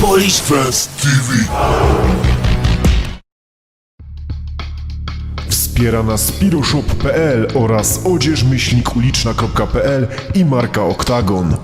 Polish Fest TV. Wspiera nas piroshop.pl oraz odzieżmyślnikuliczna.pl i marka Oktagon.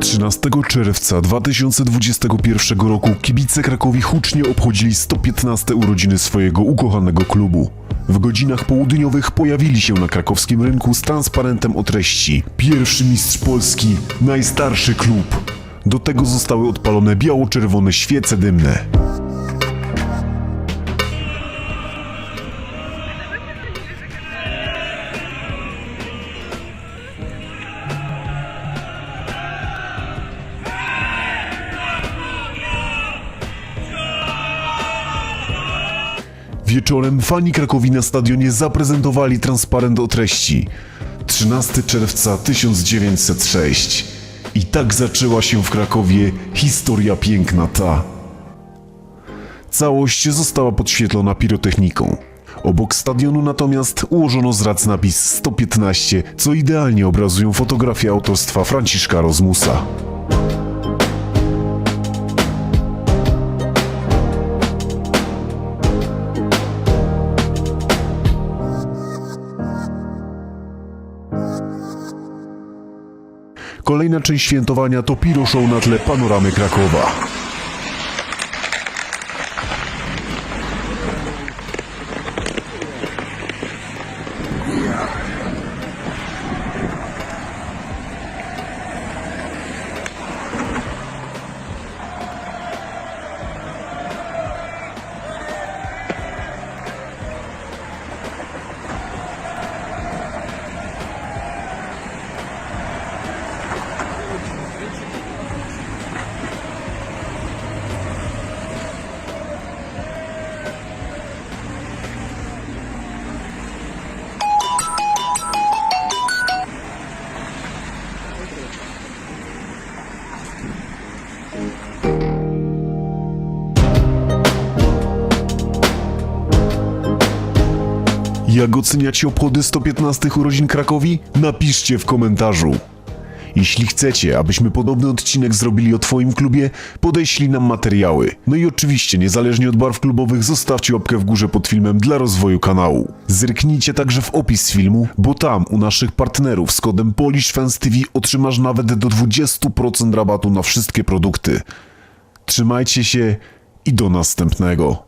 13 czerwca 2021 roku kibice Krakowi hucznie obchodzili 115 urodziny swojego ukochanego klubu. W godzinach południowych pojawili się na krakowskim rynku z transparentem o treści Pierwszy mistrz Polski, najstarszy klub. Do tego zostały odpalone biało-czerwone świece dymne. Wieczorem fani Krakowi na stadionie zaprezentowali transparent o treści 13 czerwca 1906 I tak zaczęła się w Krakowie historia piękna ta. Całość została podświetlona pirotechniką. Obok stadionu natomiast ułożono z rac napis 115, co idealnie obrazują fotografie autorstwa Franciszka Rozmusa. Kolejna część świętowania to Piro Show na tle panoramy Krakowa. Jak oceniacie obchody 115 urodzin Krakowi? Napiszcie w komentarzu. Jeśli chcecie, abyśmy podobny odcinek zrobili o Twoim klubie, podeślij nam materiały. No i oczywiście, niezależnie od barw klubowych, zostawcie łapkę w górze pod filmem dla rozwoju kanału. Zerknijcie także w opis filmu, bo tam u naszych partnerów z kodem Polish Fans TV otrzymasz nawet do 20% rabatu na wszystkie produkty. Trzymajcie się i do następnego.